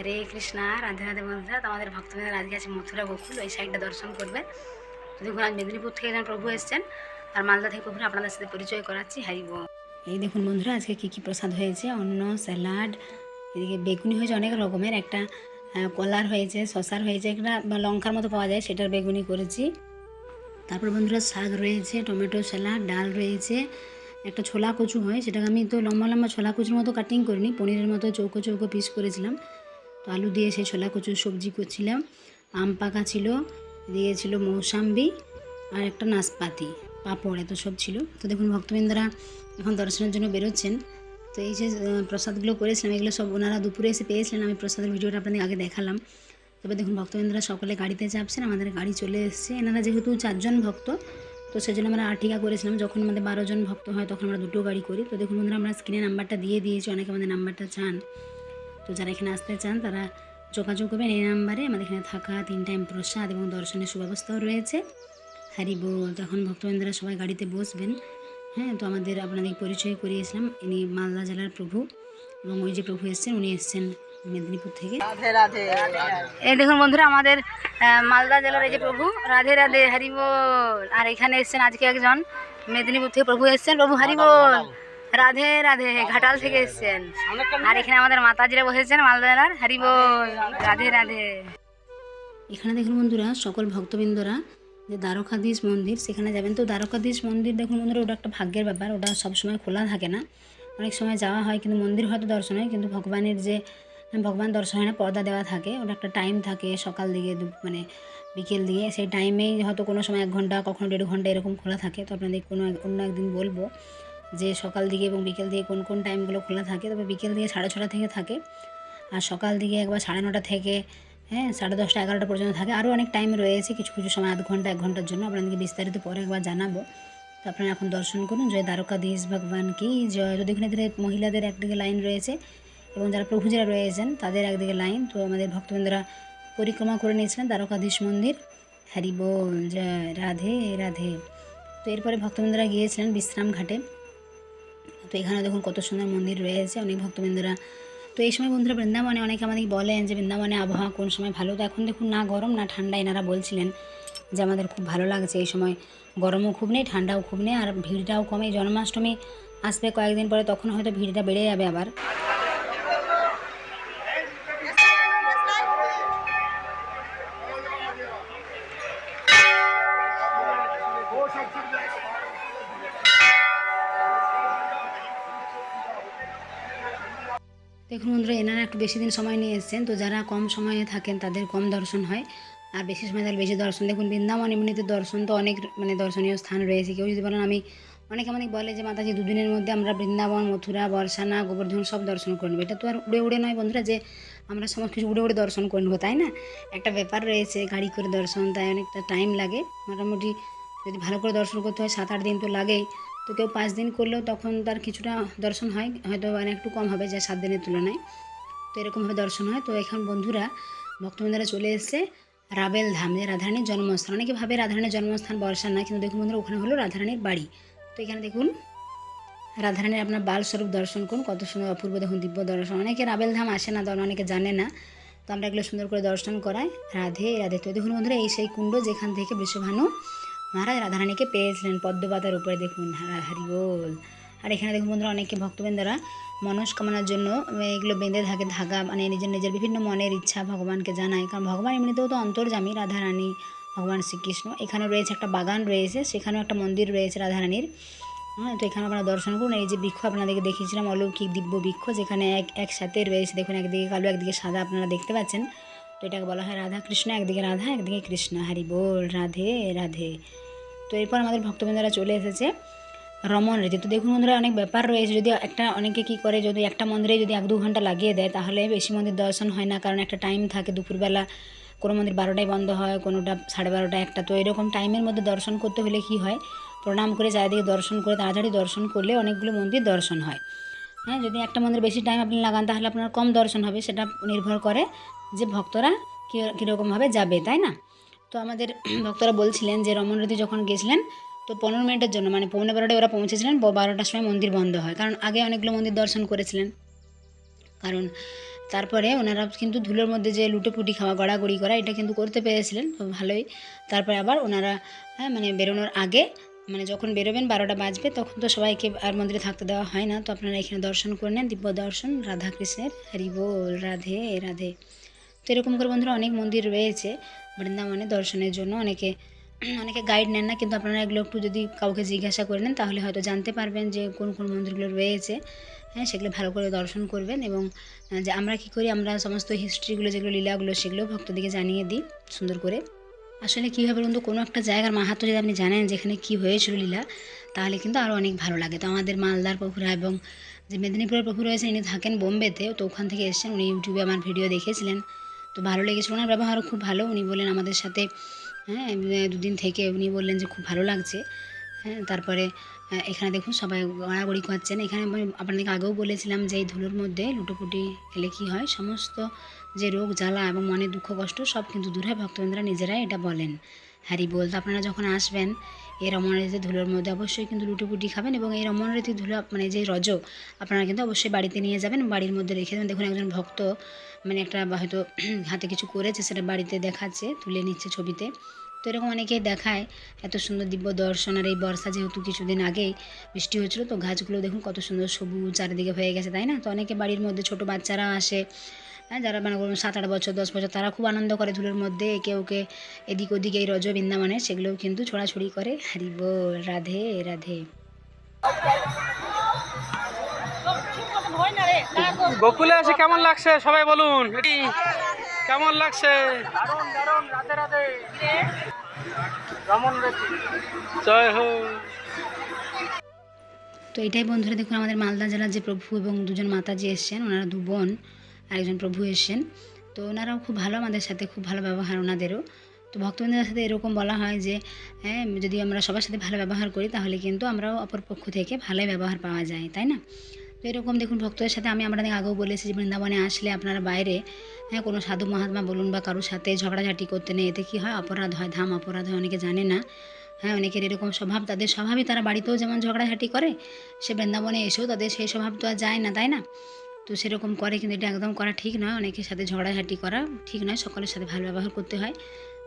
হরে কৃষ্ণা, রাধে রাধে বন্ধুরা তো আমাদের ভক্তদের আজকে আছে মথুরা গোকুল, ওই সাইডটা দর্শন করবে। দেখুন আজ মেদিনীপুর থেকে একজন প্রভু এসেছেন আর মালদা থেকে প্রভু আপনাদের সাথে পরিচয় করাচ্ছি। হারিব এই দেখুন বন্ধুরা, আজকে কী কী প্রসাদ হয়েছে? অন্ন, স্যালাড, এদিকে বেগুনি হয়েছে অনেক রকমের, একটা কলার হয়েছে, শশার হয়েছে, একটা লঙ্কার মতো পাওয়া যায়, সেটার বেগুনি করেছি। তারপর বন্ধুরা শাক রয়েছে, টমেটো স্যালাড, ডাল রয়েছে, একটা ছোলা কচু হয়, সেটাকে আমি তো লম্বা লম্বা ছোলা কচুর মতো কাটিং করিনি, পনিরের মতো চৌকো চৌকো পিস করেছিলাম। তো আলু দিয়ে সেই ছোলা কচুর সবজি করছিলাম। আম পাকা ছিল, দিয়েছিল মৌসাম্বি আর একটা নাশপাতি, পাঁপড় এত সব ছিল। তো দেখুন ভক্তবৃন্দরা এখন দর্শনের জন্য বেরোচ্ছেন। তো এই যে প্রসাদগুলো করেছিলাম, এগুলো সব ওনারা দুপুরে এসে পেয়েছিলেন। আমি প্রসাদের ভিডিওটা আপনাদের আগে দেখালাম। তবে দেখুন ভক্তবৃন্দরা সকলে গাড়িতে চাপছেন, আমাদের গাড়ি চলে এসছে। এনারা যেহেতু চারজন ভক্ত, তো সেজন্য আমরা আর্টিকা করেছিলাম। যখন আমাদের বারোজন ভক্ত হয়, তখন আমরা দুটো গাড়ি করি। তো দেখুন বন্ধুরা, আমরা স্ক্রিনে নাম্বারটা দিয়ে দিয়েছি, অনেকে আমাদের নাম্বারটা চান। তো যারা এখানে আসতে চান তারা যোগাযোগ করবেন এই নাম্বারে। আমাদের এখানে থাকা তিন টাইম প্রসাদ এবং দর্শনের সুব্যবস্থাও রয়েছে। হ্যারি বল তখন ভক্তবৃন্দরা সবাই গাড়িতে বসবেন। হ্যাঁ তো আমাদের আপনাদের পরিচয় করিয়েছিলাম ইনি মালদা জেলার প্রভু এবং ওই যে প্রভু এসছেন উনি এসছেন মেদিনীপুর থেকে। রাধে রাধে। এই দেখুন বন্ধুরা আমাদের মালদা জেলার এই যে প্রভু রাধে রাধে হরিবোল আর এখানে এসছেন আজকে একজন মেদিনীপুর থেকে প্রভু এসছেন। প্রভু হরিবোল রাধে রাধে ঘাটাল থেকে এসছেন। আর এখানে আমাদের মাতাজিরা বসেছেন মালদা জেলার হরিবোল রাধে রাধে। এখানে দেখুন বন্ধুরা সকল ভক্তবৃন্দরা যে দ্বারকাধীশ মন্দির সেখানে যাবেন। তো দ্বারকাধীশ মন্দির দেখুন বন্ধুরা ওটা একটা ভাগ্যের ব্যাপার। ওটা সবসময় খোলা থাকে না। অনেক সময় যাওয়া হয় কিন্তু মন্দির হয়তো দর্শন হয় কিন্তু ভগবানের যে ভগবান দর্শন হয় না পর্দা দেওয়া থাকে ওটা একটা টাইম থাকে সকাল দিকে দু- মানে বিকেল দিয়ে। সেই টাইমেই হয়তো কোনো সময় এক ঘণ্টা কখনো দেড় ঘণ্টা এরকম খোলা থাকে। তো আপনাদের কোনো এক- অন্য একদিন বলব। যে সকাল দিকে এবং বিকেল দিকে কোন কোন টাইমগুলো খোলা থাকে, তবে বিকেল দিকে সাড়ে ছটা থেকে থাকে আর সকাল দিকে একবার সাড়ে নটা থেকে হ্যাঁ সাড়ে দশটা এগারোটা পর্যন্ত থাকে। আরও অনেক টাইম রয়েছে, কিছু কিছু সময়, আধ ঘণ্টা, এক ঘণ্টার জন্য আপনাদেরকে বিস্তারিত পরে একবার জানাব। তো আপনারা এখন দর্শন করুন, জয় দ্বারকাধীশ ভগবান কি, জয়। যদি এখানে মহিলাদের একদিকে লাইন রয়েছে এবং যারা প্রভু যারা রয়েছেন, তাদের একদিকে লাইন। তো আমাদের ভক্তবৃন্দরা পরিক্রমা করে নিয়েছিলেন দ্বারকাধীশ মন্দির। হ্যারি বল, জয়, রাধে রাধে। তো এরপরে ভক্তবৃন্দরা গিয়েছিলেন বিশ্রাম ঘাটে। তো এখানে দেখুন কত সুন্দর মন্দির রয়েছে, অনেক ভক্তবৃন্দরা। তো এই সময় বন্ধুরা বৃন্দাবনে অনেকে আমাদের বলেন যে বৃন্দাবনে আবহাওয়া কোন সময় ভালো? তো এখন দেখুন না গরম না ঠান্ডা এনারা বলছিলেন যে আমাদের খুব ভালো লাগছে এই সময়। গরমও খুব নেই, ঠান্ডাও খুব নেই, আর ভিড়টাও কমে। জন্মাষ্টমী আসবে কয়েকদিন পরে, তখন হয়তো ভিড়টা বেড়ে যাবে আবার। বেশি দিন সময় নিয়ে এসেছেন, তো যারা কম সময়ে থাকেন তাদের কম দর্শন হয়। আর বেশি সময় তাহলে বেশি দর্শন। দেখুন, বৃন্দাবন এমনিতে দর্শন তো অনেক মানে দর্শনীয় স্থান রয়েছে। কেউ যদি বলেন, আমি অনেকে আমাদের বলে যে, মাতাজি, দুদিনের মধ্যে আমরা বৃন্দাবন, মথুরা, বর্ষানা, গোবর্ধন সব দর্শন করে নেব এটা তো আর উড়ে উড়ে নয় বন্ধুরা, যে আমরা সমস্ত কিছু উড়ে উড়ে দর্শন করে নেব তাই না? একটা ব্যাপার রয়েছে, গাড়ি করে দর্শন, তাই অনেকটা টাইম লাগে। মোটামুটি যদি ভালো করে দর্শন করতে হয় সাত আট দিন তো লাগেই। তো কেউ পাঁচ দিন করলেও তখন তার কিছুটা দর্শন হয়, হয়তো মানে একটু কম হবে, যা সাত দিনের তুলনায়। তো এরকমভাবে দর্শন হয়। তো এখন বন্ধুরা ভক্তবৃন্দরা চলে এসেছে রাবেল ধাম যে রাধারানীর জন্মস্থান। অনেকে ভাবে রাধারানীর জন্মস্থান বর্ষা না, কিন্তু দেখুন বন্ধুরা, ওখানে হলো রাধারানীর বাড়ি। তো এখানে দেখুন, রাধারানীর আপনার বালস্বরূপ দর্শন করুন। কত সুন্দর অপূর্ব, দেখুন, দিব্য দর্শন। অনেকে রাবেল ধাম আসে না অনেকে জানে না। তো আমরা এগুলো সুন্দর করে দর্শন করাই। রাধে রাধে। তো দেখুন বন্ধুরা, এই সেই কুণ্ড যেখান থেকে বিশ্বভানু মহারাজ রাধারানীকে পেয়েছিলেন, পদ্মপাতার উপরে। দেখুন হরি বল। আর এখানে দেখুন বন্ধুরা অনেকে ভক্তবৃন্দরা মনস্কামনার জন্য এগুলো বেঁধে থাকে ধাগা মানে নিজের নিজের বিভিন্ন মনের ইচ্ছা ভগবানকে জানায়। কারণ ভগবান এমনিতেও তো অন্তর্জামী রাধারানী, ভগবান শ্রীকৃষ্ণ। এখানে রয়েছে একটা বাগান রয়েছে, সেখানেও একটা মন্দির রয়েছে রাধারানীর। হ্যাঁ তো এখানে আপনারা দর্শন করুন। এই যে বৃক্ষ আপনাদেরকে দেখিয়েছিলাম, অলৌকিক দিব্য বৃক্ষ, যেখানে এক, একসাথে রয়েছে। দেখুন, একদিকে কালো, একদিকে সাদা আপনারা দেখতে পাচ্ছেন। তো এটাকে বলা হয় রাধা কৃষ্ণ, একদিকে রাধা, একদিকে কৃষ্ণ। হরি বল, রাধে রাধে। তো এরপর আমাদের ভক্তবৃন্দরা চলে এসেছে। রমন রীতি তো দেখুন বন্ধুরা অনেক ব্যাপার রয়েছে, যদি একটা অনেকে কি করে, যদি একটা মন্দিরে যদি এক দু ঘণ্টা লাগিয়ে দেয়, তাহলে বেশি মন্দির দর্শন হয় না, কারণ একটা টাইম থাকে দুপুরবেলা। কোনো মন্দির বারোটায় বন্ধ হয়, কোনোটা সাড়ে বারোটা একটা। তো এরকম টাইমের মধ্যে দর্শন করতে হলে কি হয়? প্রণাম করে চারিদিকে দর্শন করে, তাড়াতাড়ি দর্শন করলে অনেকগুলো মন্দির দর্শন হয়। হ্যাঁ যদি একটা মন্দির বেশি টাইম আপনি লাগান, তাহলে আপনার কম দর্শন হবে, সেটা নির্ভর করে যে ভক্তরা কী- কীরকমভাবে যাবে, তাই না? তো আমাদের ভক্তরা বলছিলেন যে রমনরতি যখন গেছিলেন তো পনেরো মিনিটের জন্য মানে পৌনে বারোটায় ওরা পৌঁছেছিলেন বারোটার সময় মন্দির বন্ধ হয়। কারণ আগে অনেকগুলো মন্দির দর্শন করেছিলেন। কারণ তারপরে ওনারা কিন্তু ধুলোর মধ্যে যে লুটোপুটি খাওয়া, গড়াগড়ি করা, এটা কিন্তু করতে পেরেছিলেন, তো ভালোই। তারপরে আবার ওনারা হ্যাঁ মানে বেরোনোর আগে মানে যখন বেরোবেন বারোটা বাজবে, তখন তো সবাইকে আর মন্দিরে থাকতে দেওয়া হয় না। তো আপনারা এখানে দর্শন করে নেন, দিব্য দর্শন, রাধাকৃষ্ণের, হরি বল, রাধে রাধে। তো এরকম করে বন্ধুরা অনেক মন্দির রয়েছে, বৃন্দাবনে দর্শনের জন্য অনেকে অনেকে গাইড নেন না, কিন্তু আপনারা এগুলো একটু যদি কাউকে জিজ্ঞাসা করে নেন, তাহলে হয়তো জানতে পারবেন যে কোন কোন মন্দিরগুলো রয়েছে। হ্যাঁ সেগুলো ভালো করে দর্শন করবেন এবং যে আমরা কী করি, আমরা সমস্ত হিস্ট্রিগুলো যেগুলো লীলাগুলো সেগুলো ভক্তদেরকে জানিয়ে দিই, সুন্দর করে। আসলে কীভাবে বন্ধু কোনো একটা জায়গার মাহাত্ম যদি আপনি জানেন, যেখানে কী হয়েছিল লীলা, তাহলে কিন্তু আরও অনেক ভালো লাগে। তো আমাদের মালদার প্রভুরা এবং যে মেদিনীপুরের প্রভু রয়েছেন, ইনি থাকেন বোম্বেতে, তো ওখান থেকে এসেছেন। উনি ইউটিউবে আমার ভিডিও দেখেছিলেন। তো ভালো লেগেছিল, ওনার ব্যবহারও খুব ভালো। উনি বলেন আমাদের সাথে হ্যাঁ দুদিন থেকে উনি বললেন যে খুব ভালো লাগছে। হ্যাঁ তারপরে এখানে দেখুন সবাই গড়াগড়ি করছেন। এখানে আপনাদেরকে আগেও বলেছিলাম যে এই ধুলোর মধ্যে লুটোপুটি খেলে কী হয়? সমস্ত যে রোগ, জ্বালা এবং মনের দুঃখ, কষ্ট সব কিন্তু দূর হয় ভক্তবৃন্দরা নিজেরাই এটা বলেন। হ্যারি বলতো আপনারা যখন আসবেন, এই রমণরীতি ধুলোর মধ্যে অবশ্যই কিন্তু লুটুপুটি খাবেন এবং এই রমণরীতি ধুলো মানে যে রজ আপনারা কিন্তু অবশ্যই বাড়িতে নিয়ে যাবেন, বাড়ির মধ্যে রেখে দেবেন। দেখুন, একজন ভক্ত মানে একটা হয়তো হাতে কিছু করেছে, সেটা বাড়িতে দেখাচ্ছে, তুলে নিচ্ছে ছবিতে। তো এরকম অনেকেই দেখায়, এত সুন্দর দিব্য দর্শন আর এই বর্ষা যেহেতু কিছুদিন আগেই বৃষ্টি হয়েছিল, তো গাছগুলো দেখুন কত সুন্দর সবুজ চারিদিকে হয়ে গেছে, তাই না? তো অনেকে বাড়ির মধ্যে ছোট বাচ্চারা আসে হ্যাঁ যারা মানে ধরুন সাত আট বছর, দশ বছর, তারা খুব আনন্দ করে ধুলোর মধ্যে, একে ওকে এদিক ওদিক এই রজ বৃন্দাবনে সেগুলোও কিন্তু ছোড়াছড়ি করে, হারি বল, রাধে রাধে। গোকুলে এসে কেমন লাগছে? সবাই বলুন কেমন লাগছে? জয় হো তো এটাই বন্ধুরা দেখুন আমাদের মালদা জেলার যে প্রভু এবং দুজন মাতাজি এসছেন ওনারা দু বোন আর একজন প্রভু এসছেন। তো ওনারাও খুব ভালো আমাদের সাথে খুব ভালো ব্যবহার ওনাদেরও। তো ভক্তবৃন্দের সাথে এরকম বলা হয় যে হ্যাঁ যদি আমরা সবার সাথে ভালো ব্যবহার করি তাহলে কিন্তু আমরাও অপর পক্ষ থেকে ভালোই ব্যবহার পাওয়া যায় তাই না? তো এরকম দেখুন, ভক্তদের সাথে আমি আপনাদের আগেও বলেছি যে বৃন্দাবনে আসলে আপনারা বাইরে হ্যাঁ কোনো সাধু মহাত্মা বলুন বা কারোর সাথে ঝগড়াঝাটি করতে নেই। এতে কী হয়? অপরাধ হয়, ধাম অপরাধ হয়, অনেকে জানে না। হ্যাঁ অনেকের এরকম স্বভাব, তাদের স্বভাবই তারা বাড়িতেও যেমন ঝগড়াঝাটি করে, সে বৃন্দাবনে এসেও তাদের সেই স্বভাব তো আর যায় না, তাই না? তো সেরকম করে কিন্তু এটা একদম করা ঠিক নয়। অনেকের সাথে ঝগড়াঝাটি করা ঠিক নয়। সকলের সাথে ভালো ব্যবহার করতে হয়।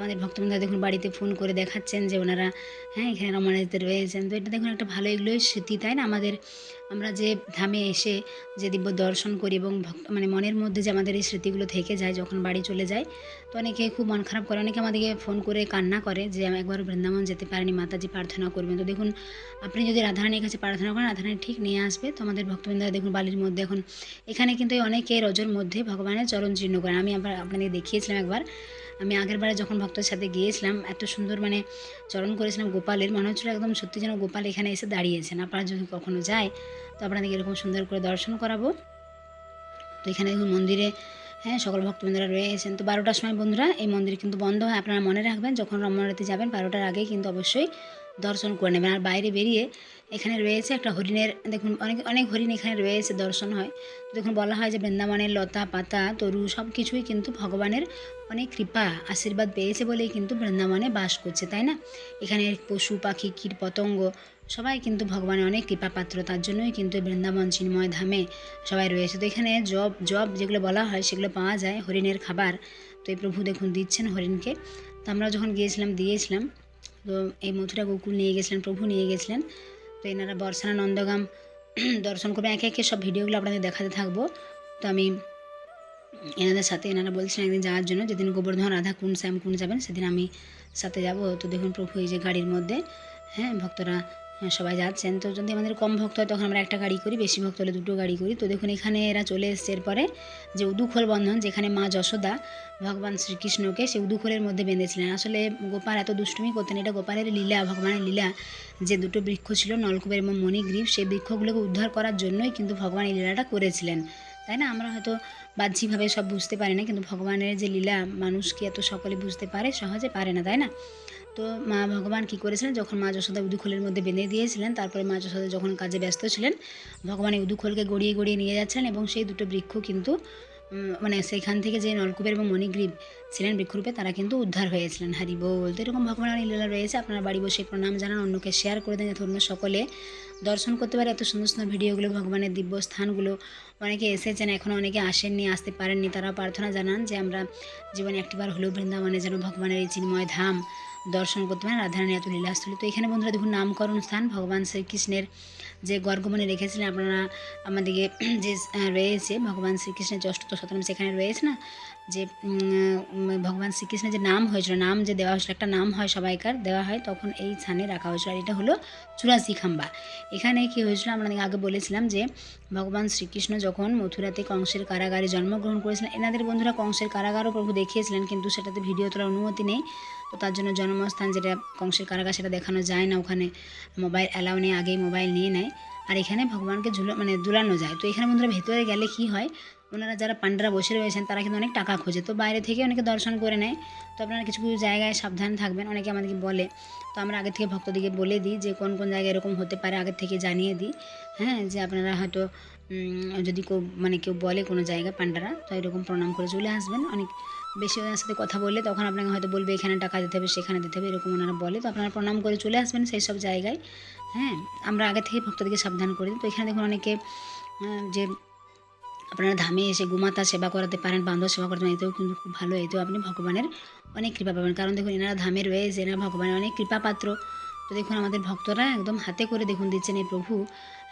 আমাদের ভক্তবৃন্দরা দেখুন বাড়িতে ফোন করে দেখাচ্ছেন যে ওনারা হ্যাঁ এখানে রমণীতে রয়েছেন। তো এটা দেখুন একটা ভালো এগুলোই স্মৃতি, তাই না? আমাদের, আমরা যে ধামে এসে যে দিব্য দর্শন করি এবং ভক্ত মানে মনের মধ্যে যে আমাদের এই স্মৃতিগুলো থেকে যায় যখন বাড়ি চলে যায়, তো অনেকে খুব মন খারাপ করে। অনেকে আমাদেরকে ফোন করে কান্না করে যে, আমি একবার বৃন্দাবন যেতে পারিনি, মাতাজি প্রার্থনা করবেন। তো দেখুন, আপনি যদি রাধারানীর কাছে প্রার্থনা করেন, রাধারানী ঠিক নিয়ে আসবে। তো আমাদের ভক্তবৃন্দরা দেখুন বালির মধ্যে, এখন এখানে কিন্তু অনেকে রজর মধ্যে ভগবানের চরণ চিহ্ন করেন। আমি আবার আপনাদের দেখিয়েছিলাম একবার আমি আগের বারে যখন ভক্তের সাথে গিয়েছিলাম, এত সুন্দর মানে চরণ করেছিলাম গোপালের, মনে হচ্ছিল একদম সত্যি যেন গোপাল এখানে এসে দাঁড়িয়েছেন আপনারা যদি কখনো যায়, তো আপনাদেরকে এরকম সুন্দর করে দর্শন করাবো। তো এখানে মন্দিরে হ্যাঁ সকল ভক্তবৃন্দরা রয়েছেন। তো বারোটার সময় বন্ধুরা, এই মন্দির কিন্তু বন্ধ হয়, আপনারা মনে রাখবেন, যখন রমণারতি যাবেন, বারোটার আগে কিন্তু অবশ্যই দর্শন করে নেবেন। আর বাইরে বেরিয়ে এখানে রয়েছে একটা হরিণের, দেখুন অনেক অনেক হরিণ এখানে রয়েছে দর্শন হয়। দেখুন বলা হয় যে বৃন্দাবনের লতা, পাতা, তরু সব কিছুই কিন্তু ভগবানের অনেক কৃপা, আশীর্বাদ পেয়েছে বলেই কিন্তু বৃন্দাবনে বাস করছে, তাই না? এখানে পশু, পাখি, কীট, পতঙ্গ সবাই কিন্তু ভগবানের অনেক কৃপা পাত্র, তার জন্যই কিন্তু বৃন্দাবন চিন্ময় ধামে সবাই রয়েছে। তো এখানে জব জব যেগুলো বলা হয় সেগুলো পাওয়া যায় হরিণের খাবার। তো এই প্রভু দেখুন দিচ্ছেন হরিণকে। তো আমরা যখন গিয়েছিলাম, দিয়েছিলাম তো এই মথুরা গোকুল নিয়ে গেছিলেন, প্রভু নিয়ে গেছিলেন। তো এনারা বর্ষানা নন্দগাম দর্শন করবে। একে একে সব ভিডিওগুলো আপনাদের দেখাতে থাকব। তো আমি এনাদের সাথে, এনারা বলছেন একদিন যাওয়ার জন্য, যেদিন গোবর্ধন, রাধা, কোন, শ্যাম, কোন যাবেন, সেদিন আমি সাথে যাব। তো দেখুন প্রভু এই যে গাড়ির মধ্যে হ্যাঁ ভক্তরা সবাই যাচ্ছেন। তো যদি আমাদের কম ভক্ত হয়, তখন আমরা একটা গাড়ি করি, বেশি ভক্ত হলে দুটো গাড়ি করি। তো দেখুন, এখানে এরা চলে এসছে এরপরে যে উদুখোল বন্ধন, যেখানে মা যশোদা ভগবান শ্রীকৃষ্ণকে সেই উদুখোলের মধ্যে বেঁধেছিলেন। আসলে গোপাল এত দুষ্টুমি করতেন, এটা গোপালের লীলা, ভগবানের লীলা। যে দুটো বৃক্ষ ছিল, নলকূপের এবং মণিগ্রীব, সেই বৃক্ষগুলোকে উদ্ধার করার জন্যই কিন্তু ভগবান এই লীলাটা করেছিলেন। তাই না? আমরা হয়তো বাহ্যিকভাবে সব বুঝতে পারি না, কিন্তু ভগবানের যে লীলা, মানুষকে এত সকলে বুঝতে পারে, সহজে পারে না, তাই না? তো মা ভগবান কী করেছিলেন? যখন মা যশোদা উদুখোলের মধ্যে বেঁধে দিয়েছিলেন, তারপরে মা যশোদা যখন কাজে ব্যস্ত ছিলেন, ভগবান এই উদুখোলকে গড়িয়ে গড়িয়ে নিয়ে যাচ্ছেন এবং সেই দুটো বৃক্ষ কিন্তু মানে সেখান থেকে যে নলকূপের এবং মণিগ্রীব ছিলেন বৃক্ষরূপে, তারা কিন্তু উদ্ধার হয়েছিলেন হারি বল তো এরকম ভগবানের লীলা রয়েছে, আপনারা বাড়ি বসে প্রণাম জানান, অন্যকে শেয়ার করে দেন অন্য সকলে দর্শন করতে পারে। এত সুন্দর সুন্দর ভিডিওগুলো, ভগবানের দিব্য স্থানগুলো অনেকে এসেছেন এখনও অনেকে আসেননি, আসতে পারেননি তারা প্রার্থনা জানান যে আমরা জীবনে একটিবার হলেও বৃন্দাবনে যেন ভগবানের এই চিন্ময় ধাম দর্শন করতে পারেন। রাধারানী এত লীলাস্থলী। তো এখানে বন্ধুরা দেখুন, নামকরণ স্থান ভগবান শ্রীকৃষ্ণের। যে গর্গমনে রেখেছিলেন, আপনারা আমাদেরকে যে রয়েছে, ভগবান শ্রীকৃষ্ণের যে অষ্টত শতনাম সেখানে রয়েছে না? যে ভগবান শ্রীকৃষ্ণের যে নাম হয়েছিল, নাম যে দেওয়া হয়েছিল, একটা নাম হয় সবাইকার, দেওয়া হয়, তখন এই স্থানে রাখা হয়েছিল। আর এটা হলো চুরাশি খাম্বা। এখানে কি হয়েছিল, আমরা আগে বলেছিলাম যে, ভগবান শ্রীকৃষ্ণ যখন মথুরাতে কংসের কারাগারে জন্মগ্রহণ করেছিলেন, এনাদের বন্ধুরা কংসের কারাগারও প্রভু দেখিয়েছিলেন, কিন্তু সেটাতে ভিডিও তোলার অনুমতি নেই। তো তার জন্য জন্মস্থান যেটা কংসের কারাগার, সেটা দেখানো যায় না ওখানে। মোবাইল অ্যালাউ নেই, আগেই মোবাইল নিয়ে নেয়। আর এখানে ভগবানকে ঝুলো মানে দুলানো যায়। তো এখানে বন্ধুরা ভেতরে গেলে কি হয়, ওনারা যারা পান্ডারা বসে রয়েছেন, তারা কিন্তু অনেক টাকা খোঁজে। তো বাইরে থেকে অনেকে দর্শন করে নেয়। তো আপনারা কিছু কিছু জায়গায় সাবধান থাকবেন, অনেকে আমাদেরকে বলে। তো আমরা আগে থেকে ভক্তদিকে বলে দিই যে কোন কোন জায়গায় এরকম হতে পারে, আগে থেকে জানিয়ে দিই। হ্যাঁ যে আপনারা হয়তো যদি কেউ মানে কেউ বলে কোনো জায়গায় পান্ডারা তো এরকম প্রণাম করে চলে আসবেন। অনেক বেশি ওনার সাথে কথা বললে তখন আপনাকে হয়তো বলবে, এখানে টাকা দিতে হবে, সেখানে দিতে হবে, এরকম ওনারা বলে। তো আপনারা প্রণাম করে চলে আসবেন সেই সব জায়গায়। হ্যাঁ আমরা আগে থেকে ভক্তদেরকে সাবধান করে দিই। তো এখানে দেখুন অনেকে যে আপনারা ধামে এসে গোমাতা সেবা করাতে পারেন, বান্ধব সেবা করতে পারেন, এতেও কিন্তু খুব ভালো, এতেও আপনি ভগবানের অনেক কৃপা পাবেন। কারণ দেখুন, এনারা ধামে রয়েছে, এনারা ভগবানের অনেক কৃপা পাত্র। তো দেখুন, আমাদের ভক্তরা একদম হাতে করে দেখুন দিচ্ছেন এই প্রভু।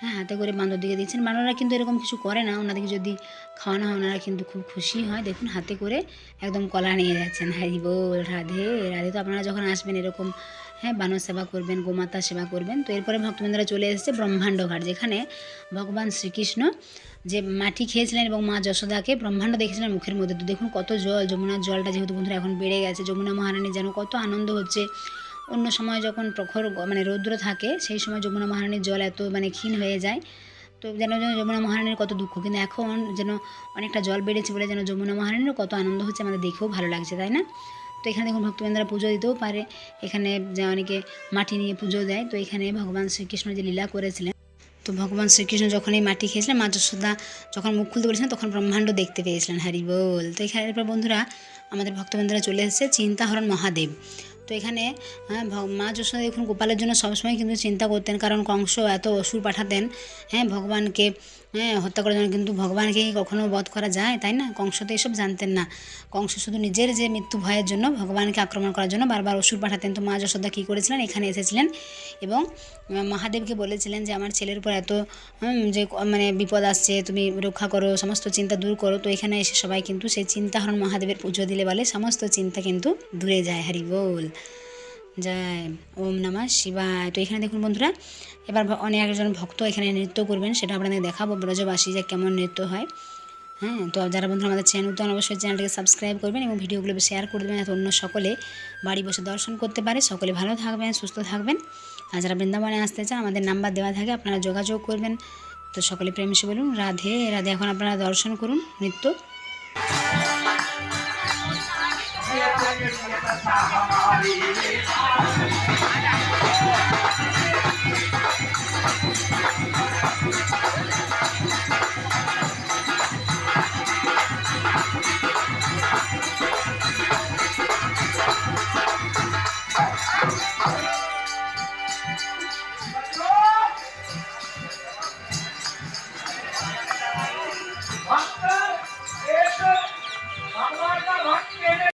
হ্যাঁ হাতে করে বান্ধব দিকে দিচ্ছেন। বানররা কিন্তু এরকম কিছু করে না, ওনাদেরকে যদি খাওয়ানো হয়, ওনারা কিন্তু খুব খুশি হয়। দেখুন, হাতে করে একদম কলা নিয়ে যাচ্ছেন। হ্যারি বল, রাধে রাধে। তো আপনারা যখন আসবেন এরকম হ্যাঁ বানর সেবা করবেন, গোমাতা সেবা করবেন, তো এরপরে ভক্তবৃন্দরা চলে এসেছে ব্রহ্মাণ্ড ঘাট, যেখানে ভগবান শ্রীকৃষ্ণ যে মাটি খেয়েছিলেন এবং মা যশোদাকে ব্রহ্মাণ্ড দেখেছিলেন মুখের মধ্যে। তো দেখুন, কত জল, যমুনার জলটা যেহেতু বন্ধুরা এখন বেড়ে গেছে, যমুনা মহারানী যেন কত আনন্দ হচ্ছে। অন্য সময় যখন প্রখর মানে রৌদ্র থাকে, সেই সময় যমুনা মহারানীর জল এত মানে ক্ষীণ হয়ে যায়। তো যেন যেন যমুনা মহারানীর কত দুঃখ। কিন্তু এখন যেন অনেকটা জল বেড়েছে বলে যেন যমুনা মহারানীরও কত আনন্দ হচ্ছে, আমাদের দেখেও ভালো লাগছে, তাই না? তো এখানে দেখুন ভক্তবৃন্দরা পুজো দিতেও পারে। এখানে যা অনেকে মাটি নিয়ে পুজো দেয়, তো এখানে ভগবান শ্রীকৃষ্ণ যে লীলা করেছিলেন, তো ভগবান শ্রীকৃষ্ণ যখন এই মাটি খেয়েছিলেন, মা যশোদা যখন মুখ খুলতে বলেছিলেন, তখন ব্রহ্মাণ্ড দেখতে পেয়েছিলেন। হরি বল তো এখানে বন্ধুরা, আমাদের ভক্তবৃন্দরা চলে এসেছে চিন্তাহরণ মহাদেব। তো এখানে হ্যাঁ মা যশোদা দেখুন গোপালের জন্য সবসময় কিন্তু চিন্তা করতেন, কারণ কংস এত অসুর পাঠাতেন হ্যাঁ ভগবানকে। হ্যাঁ হত্যা করার জন্য কিন্তু ভগবানকে কখনো বধ করা যায়? তাই না? কংস তো এসব জানতেন না। কংস শুধু নিজের যে মৃত্যু ভয়ের জন্য ভগবানকে আক্রমণ করার জন্য বারবার অসুর পাঠাতেন। তো মা যশোদা কী করেছিলেন? এখানে এসেছিলেন এবং মহাদেবকে বলেছিলেন যে, আমার ছেলের উপর এত যে মানে বিপদ আসছে, তুমি রক্ষা করো, সমস্ত চিন্তা দূর করো। তো এখানে এসে সবাই কিন্তু সেই চিন্তাহরণ মহাদেবের পুজো দিলে বলে, সমস্ত চিন্তা কিন্তু দূরে যায়। হরি বল। জয় ওম নমঃ শিবায়। তো এখানে দেখুন বন্ধুরা, এবার অনেক একজন ভক্ত এখানে নৃত্য করবেন, সেটা আপনাদের দেখাবো ব্রজবাসী যে কেমন নৃত্য হয়। হ্যাঁ তো যারা বন্ধুরা আমাদের চ্যানেল নতুন অবশ্যই চ্যানেলটিকে সাবস্ক্রাইব করবেন এবং ভিডিওগুলো শেয়ার করে দেবেন, যাতে অন্য সকলে বাড়ি বসে দর্শন করতে পারে। সকলে ভালো থাকবেন, সুস্থ থাকবেন। আর যারা বৃন্দাবনে আসতে চান, আমাদের নাম্বার দেওয়া থাকে, আপনারা যোগাযোগ করবেন। তো সকলে প্রেমসে বলুন। রাধে রাধে। এখন আপনারা দর্শন করুন নৃত্য। 大风把。